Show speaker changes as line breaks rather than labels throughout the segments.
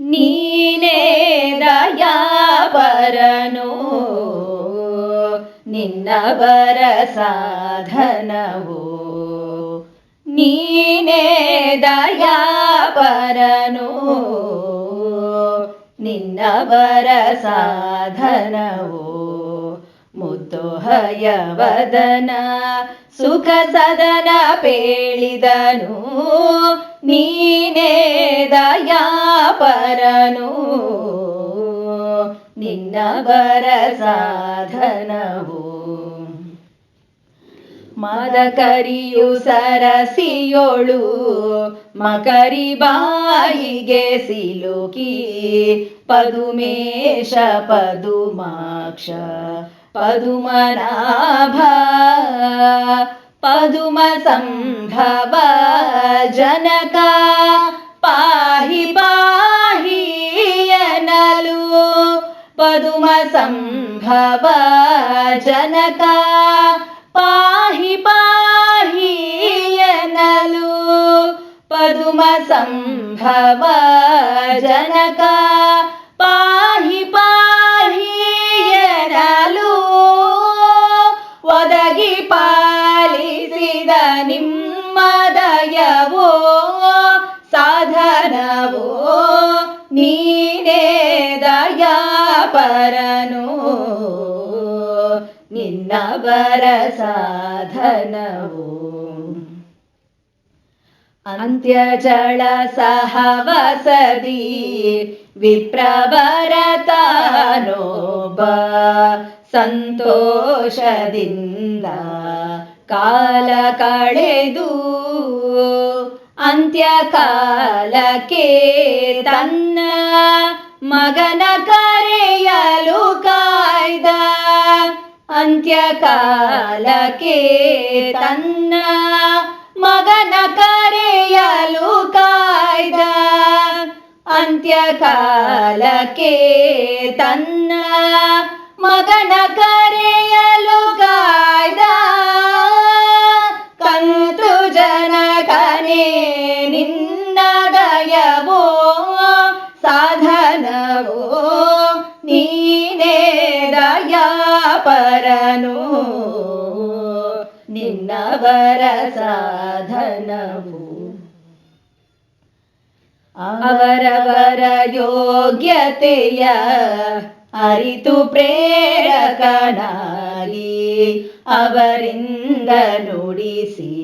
ನೀನೇ ದಯಾಪರನು. ನಿನ್ನವರ ಸಾಧನವು. ನೀನೇ ದಯಾಪರನು. ನಿನ್ನವರ ಸಾಧನವು. ಮುದ್ದು ಹಯವದನ ಸುಖ ಸದನ ಪೇಳಿದನು, ನೀನೇ ದಯಾಪರನು. ನಿನ್ನವರ ಸಾಧನವು. ಮದಕರಿಯು ಸರಸಿಯೋಳು, ಮಕರಿ ಬಾಯಿಗೆ ಸಿಲುಕಿ, ಪದುಮೇಶ ಪದುಮಾಕ್ಷ. पदुमराभ पदुमसम्भव जनका पाहि पाहि यनलु पदुमसम्भव जनका पाहि पाहि यनलु पदुमसम्भव जनका ಪಾಲಿಸಿದ ನಿಮ್ಮ ದಯವೋ ಸಾಧನವೋ ನೀನೇ ದಯಾಪರನು. ನಿನ್ನವರ ಸಾಧನವು. ಅಂತ್ಯಜಳ ಸಹವಸದಿ ವಿಪ್ರವರತಾನೋಬ ಸಂತೋಷದಿಂದ ಕಾಲ ಕಳೆದು ಅಂತ್ಯಕಾಲಕ್ಕೆ ತನ್ನ ಮಗನ ಕರೆಯಲು ಕಾಯ್ದ. ಅಂತ್ಯಕಾಲಕ್ಕೆ ತನ್ನ ಮಗನ ಕರೆಯಲು ಕಾಯ್ದ. ಅಂತ್ಯಕಾಲಕ್ಕೆ ತನ್ನ ಮಗನ ಕರೆಯಲು ಜನಕನೇ ನಿನ್ನ ದಯವೋ ಸಾಧನವೋ? ನೀನೇ ದಯಾಪರನು. ನಿನ್ನವರ ಸಾಧನವು. ಅವರವರ ಯೋಗ್ಯತೆಯ ಅರಿತು ಪ್ರೇರಕನಾಗಿ ಅವರಿಂದ ನುಡಿಸಿ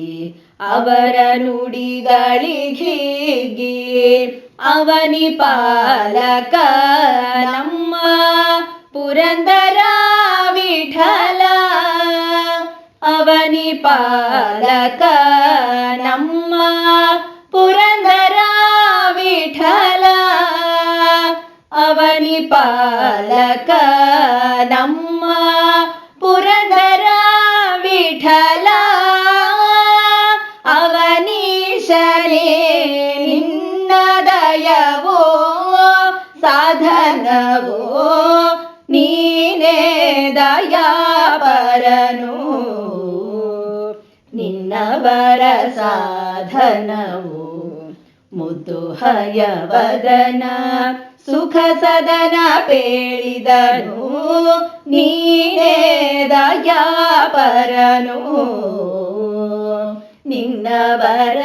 ಅವರ ನುಡಿಗಳಿಗೀಗಿ ಅವನಿ ಪಾಲಕ ನಮ್ಮ ಪುರಂದರ ವಿಠಲ ಅವನಿ ಪಾಲಕ ನಮ್ಮ ಪುರಂದರ ವಿಠಲ ಅವನಿ ಪಾಲಕ ಅವನೀಶನೇ ನಿನ್ನ ದಯವೋ ಸಾಧನವೋ? ನೀನೇ ದಯಾಪರನು. ನಿನ್ನವರ ಸಾಧನವು? ಮುದ್ದು ಹಯವದನ ಸುಖ ಸದನ ಪೇಳಿದನು. ನೀನೇ ದಯಾಪರನು. ನಿನ್ನವರ